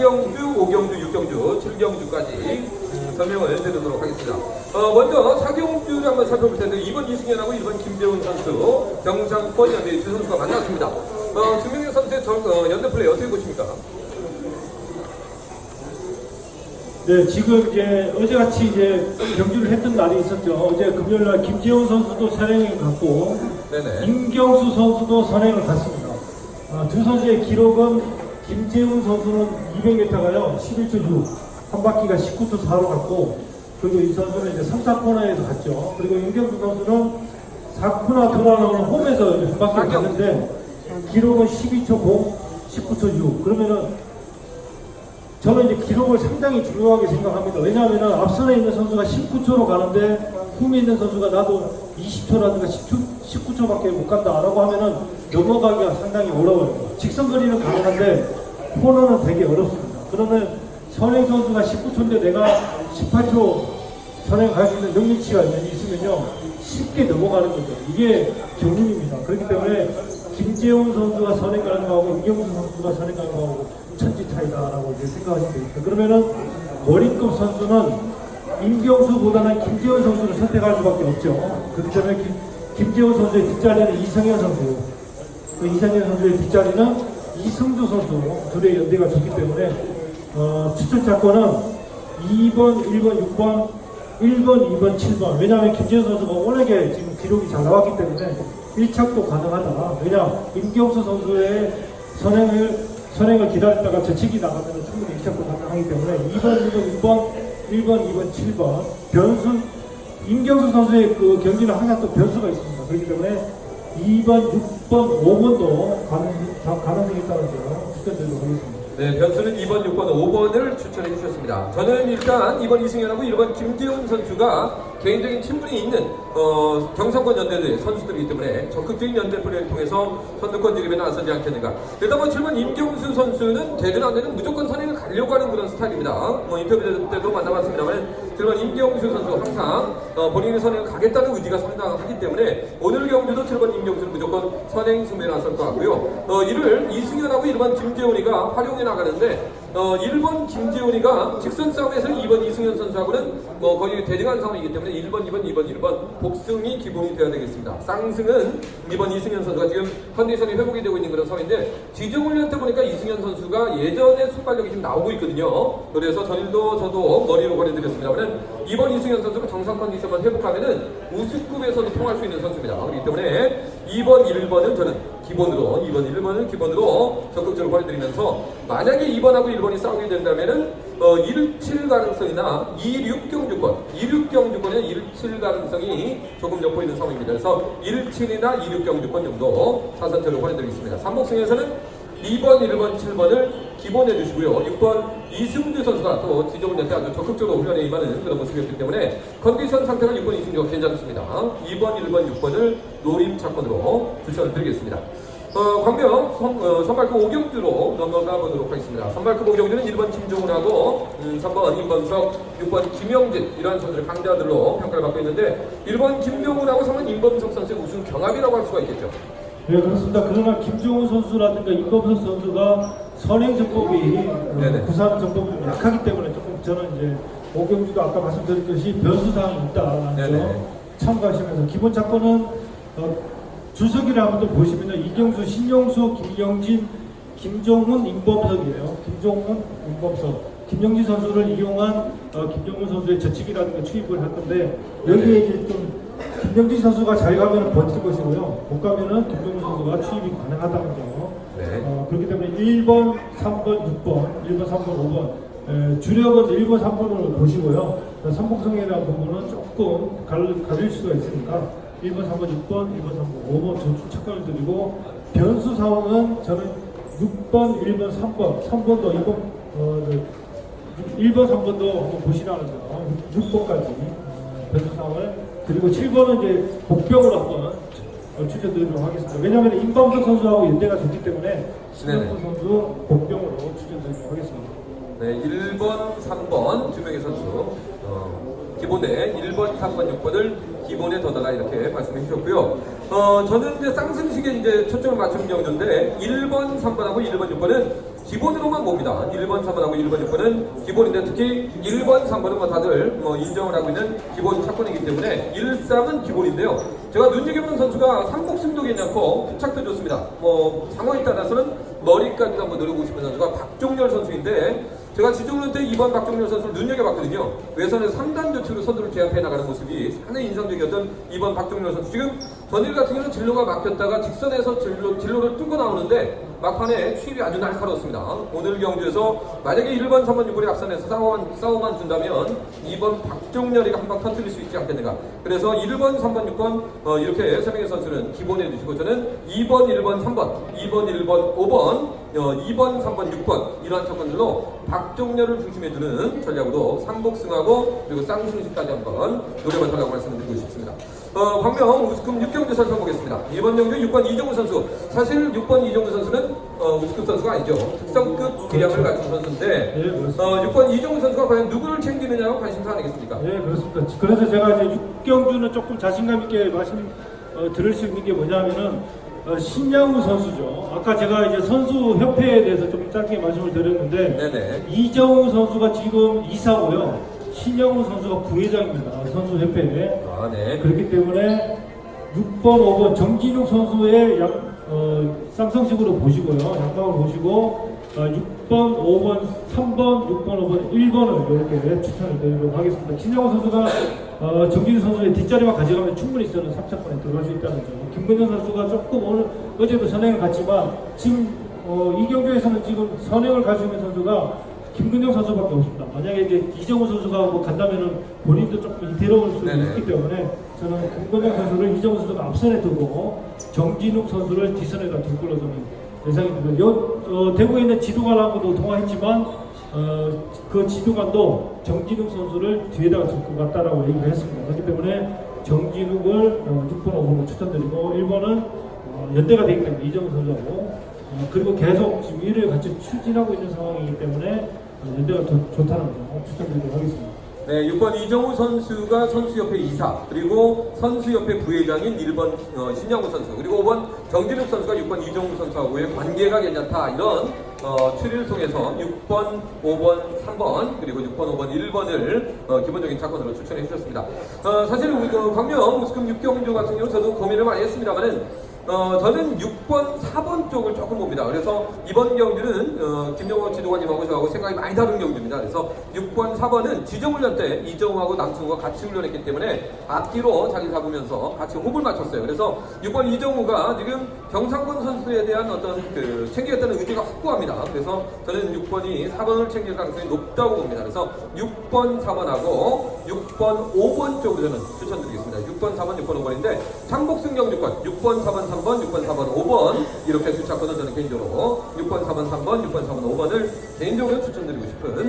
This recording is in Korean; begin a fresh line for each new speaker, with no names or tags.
사경주, 오경주, 육경주, 칠경주까지 음, 설명을 드리도록 하겠습니다. 어, 먼저 사경주를 한번 살펴볼 텐데 2번 이승현하고 1번 김재훈 선수, 경상권 연대 두 선수가 만났습니다. 어, 김명현 선수의 전, 어, 연대 플레이 어떻게 보십니까?
네, 지금 이제 어제같이 이제 경기를 했던 날이 있었죠. 어제 금요일 날 김재훈 선수도 선행을 갔고,
네네.
임경수 선수도 선행을 갔습니다. 아, 두 선수의 기록은 김재훈 선수는 200m가요, 11초 6, 한 바퀴가 19초 4로 갔고, 그리고 이 선수는 이제 3, 4코너에서 갔죠. 그리고 임경수 선수는 4코너 돌아오는 홈에서 한 바퀴 갔는데, 기록은 12초 0, 19초 6. 그러면은 저는 이제 기록을 상당히 중요하게 생각합니다. 왜냐하면 앞선에 있는 선수가 19초로 가는데 후에 있는 선수가 나도 20초라든가 10초, 19초밖에 못 간다라고 하면은 넘어가기가 상당히 어려워요. 직선 거리는 가능한데 코너는 되게 어렵습니다. 그러면 선행 선수가 19초인데 내가 18초 선행 갈수 있는 능력치가 있으면요 쉽게 넘어가는 거죠. 이게 경륜입니다. 그렇기 때문에 김재훈 선수가 선행 가는 거하고 이경수 선수가 선행 가는 거하고 천지 차이다라고 이제 생각하시면 되겠다. 그러면은 머리급 선수는 임경수보다는 김재훈 선수를 선택할 수밖에 없죠. 그렇기 때문에 김, 김재훈 선수의 뒷자리는 이성현 선수, 그 이성현 선수의 뒷자리는 이승주 선수 둘의 연대가 좋기 때문에 어, 추천 차권은 2번, 1번, 6번, 1번, 2번, 7번. 왜냐하면 김재현 선수가 워낙에 지금 기록이 잘 나왔기 때문에 1착도 가능하다. 왜냐, 임경수 선수의 선행을, 선행을 기다렸다가 저치기 나가면 충분히 1착도 가능하기 때문에 2번, 1번, 6번, 1번, 2번, 7번. 변수, 임경수 선수의 그 경기는 항상 또 변수가 있습니다. 그렇기 때문에 2번, 6번, 5번도 가능, 다 가능성이 점 추천드리도록 하겠습니다.
네, 변수는 2번, 6번, 5번을 추천해 주셨습니다. 저는 일단 2번 이승현하고 1번 김재훈 선수가 개인적인 친분이 있는 어, 경상권 연대의 선수들이기 때문에 적극적인 연대 플레이를 통해서 선두권 드립에 나서지 않겠는가. 일단 뭐 7번 임경수 선수는 되든 안 되든 무조건 선행을 가려고 하는 그런 스타일입니다. 뭐 인터뷰 때도 만나봤습니다만 7번 임경수 선수 항상 어, 본인의 선행을 가겠다는 의지가 상당하기 때문에 오늘 경기도 7번 임경수는 무조건 선행 승부에 나설 것 같고요. 어, 이를 이승현하고 1번 김재훈이가 활용해 나가는데 어, 1번 김재훈이가 직선 싸움에서 2번 이승현 선수하고는 뭐 거의 대등한 상황이기 때문에 1번, 2번, 2번, 1번 복승이 기본이 되어야 되겠습니다. 쌍승은 2번 이승현 선수가 지금 컨디션이 회복이 되고 있는 그런 상황인데 지정훈련 때 보니까 이승현 선수가 예전에 순발력이 좀 나오고 있거든요. 그래서 전일도 저도 머리로 보내드렸습니다만 2번 이승현 선수가 정상 컨디션만 회복하면은 우승급에서도 통할 수 있는 선수입니다. 그렇기 때문에 2번, 1번은 저는 기본으로 2번, 1번을 기본으로 적극적으로 보내드리면서 만약에 2번하고 1번이 싸우게 된다면은 어, 1칠 가능성이나 26경 주권, 26경 주권에 1칠 가능성이 조금 엿보 있는 상황입니다. 그래서 1칠이나 26경 주권 정도 사선처로 보내드리겠습니다. 삼복승에서는 2번, 1번, 7번을 기본해 주시고요. 6번 이승주 선수가 또 지정훈 연대 아주 적극적으로 훈련에 임하는 그런 모습이었기 때문에 컨디션 상태가 6번 이승주가 괜찮습니다. 2번, 1번, 6번을 노림 차권으로 추천을 드리겠습니다. 어, 광명 선, 어, 선발급 오경주로 넘어가 보도록 하겠습니다. 선발급 오경주는 1번 김종훈하고 음, 3번 임범석, 6번 김영진 이러한 선수를 강자들로 평가를 받고 있는데 1번 김종훈하고 3번 임범석 선수의 우승 경합이라고 할 수가 있겠죠.
네 그렇습니다. 그러나 김종훈 선수라든가 임범석 선수가 선행 전법이 어,
네네.
부산 전법이 좀 약하기 때문에 조금 저는 이제 오경주도 아까 말씀드렸듯이 변수 사항이 있다라는. 점 참고하시면서 기본 차권은 어, 주석이를 한번 또 보시면은 이경수, 신용수, 김영진, 김종훈, 임범석이에요. 김종훈, 임범석. 김영진 선수를 이용한 어, 김종훈 선수의 저치기라든가 추입을 할 건데 여기에 이제 좀 김영진 선수가 잘 가면 버틸 것이고요. 못 가면은 김종훈 선수가 추입이 가능하다는 점.
네.
어, 그렇기 때문에 1번, 3번, 6번, 1번, 3번, 5번 에, 주력은 1번, 3번을 보시고요. 삼복성에 대한 부분은 조금 갈, 가릴 수가 있으니까 1번, 3번, 6번, 1번, 3번, 5번 전출 착각을 드리고 변수 상황은 저는 6번, 1번, 3번, 3번도 2번, 어, 그 1번, 3번도 한번 보시라는 점, 6번까지 어, 변수 상황을 그리고 7번은 이제 복병으로 한번 어, 추천드리도록 하겠습니다. 왜냐하면 임범석 선수하고 연대가 좋기 때문에 신영수 선수 복병으로 추천드리도록 하겠습니다.
네, 1번, 3번 두 명의 선수 어, 기본에 1번, 3번, 6번을 기본에 더다가 이렇게 말씀해 주셨고요. 어, 저는 이제 쌍승식에 이제 초점을 맞춘 경우인데 1번, 3번하고 1번, 6번은 기본으로만 봅니다. 1번, 3번하고 1번, 6번은 기본인데 특히 1번, 3번은 뭐 다들 뭐 인정을 하고 있는 기본 차권이기 때문에 1, 3은 기본인데요. 제가 눈여겨보는 선수가 삼복승도 괜찮고 부착도 좋습니다. 뭐 상황에 따라서는 머리까지도 한번 노려보고 싶은 선수가 박종렬 선수인데 제가 지종론 때 2번 박종렬 선수를 눈여겨봤거든요. 외선에서 3단 조치로 선두를 제압해 나가는 모습이 상당히 인상적이었던 2번 박종렬 선수. 지금 전일 같은 경우는 진로가 막혔다가 직선에서 진로, 진로를 뚫고 나오는데 막판에 추입이 아주 날카로웠습니다. 오늘 경주에서 만약에 1번, 3번, 6번이 앞선에서 싸워만, 싸워만 준다면 2번 박종렬이가 한방 터뜨릴 수 있지 않겠는가. 그래서 1번, 3번, 6번 어, 이렇게 세 명의 선수는 기본해 주시고 저는 2번, 1번, 3번, 2번, 1번, 5번, 어, 2번, 3번, 6번 이러한 조건들로 박종렬을 중심해 주는 전략으로 삼복승하고 그리고 쌍승식까지 한번 노려봐달라고 말씀을 드리고 싶습니다. 어, 광명 우스컵 6경기 살펴보겠습니다. 1번 경기 6번 이정우 선수. 사실 6번 이정우 선수는 어, 우스컵 선수가 아니죠. 특성급 기량을 갖춘 선수인데
네, 그렇습니다.
어, 6번 이정우 선수가 과연 누구를 챙기느냐가 관심사 아니겠습니까?
네, 그렇습니다. 그래서 제가 이제 6경주는 조금 자신감 있게 말씀 어, 들을 수 있는 게 뭐냐면은 어, 신양우 선수죠. 아까 제가 이제 선수 협회에 대해서 좀 짧게 말씀을 드렸는데
네네.
이정우 선수가 지금 이사고요. 신양우 선수가 부회장입니다. 선수 협회에.
아, 네.
그렇기 때문에 6번, 5번 정진욱 선수의 양, 어, 쌍성식으로 보시고요. 양방을 보시고 어, 6번, 5번, 3번, 6번, 5번, 1번을 이렇게 추천을 드리도록 하겠습니다. 신영호 선수가 어, 정진욱 선수의 뒷자리만 가져가면 충분히 저는 3차권에 들어갈 수 있다는 점. 김건현 선수가 조금 오늘 어제도 선행을 갔지만 지금 어, 이 경기에서는 지금 선행을 가지고 있는 선수가 김근영 선수밖에 없습니다. 만약에 이제 이정우 선수가 뭐 간다면은 본인도 조금 이태로울 수
네네.
있기 때문에 저는 김건영 선수를 이정우 선수가 앞선에 두고 정진욱 선수를 뒷선에다 둘 걸로 저는 예상이 듭니다. 요, 어, 대구에 있는 지도관하고도 통화했지만 어, 그 지도관도 정진욱 선수를 뒤에다가 둘 것 같다라고 얘기를 했습니다. 그렇기 때문에 정진욱을 어, 6번, 5번으로 추천드리고 1번은 어, 연대가 되기 때문에 이정우 선수하고 어, 그리고 계속 지금 일을 같이 추진하고 있는 상황이기 때문에 어, 연대가 더 좋다는 점 추천드리도록 하겠습니다.
네, 6번 이정우 선수가 선수협회 이사, 그리고 선수협회 부회장인 1번 어, 신영우 선수, 그리고 5번 정진욱 선수가 6번 이정우 선수하고의 관계가 괜찮다. 이런 어, 추리를 통해서 6번, 5번, 3번, 그리고 6번, 5번, 1번을 어, 기본적인 차권으로 추천해 주셨습니다. 어, 사실 우리 그 광명 우스컵 6경주 같은 경우 저도 고민을 많이 했습니다만은 어, 저는 6번, 4번 쪽을 조금 봅니다. 그래서 이번 경주는 어, 김영호 지도관님하고 저하고 생각이 많이 다른 경주입니다. 그래서 6번, 4번은 지정훈련 때 이정우하고 남승우가 같이 훈련했기 때문에 앞뒤로 자리 잡으면서 같이 호흡을 맞췄어요. 그래서 6번 이정우가 지금 경상권 선수에 대한 어떤 그 챙기겠다는 의지가 확고합니다. 그래서 저는 6번이 4번을 챙길 가능성이 높다고 봅니다. 그래서 6번, 4번하고 6번, 5번 쪽으로 저는 추천드리겠습니다. 6번, 4번, 6번, 5번인데 장복승 경주권 6번, 4번, 3번, 6번, 4번, 5번 이렇게 주차권을 저는 개인적으로 6번, 4번, 3번, 6번, 4번, 5번을 개인적으로 추천드리고 싶은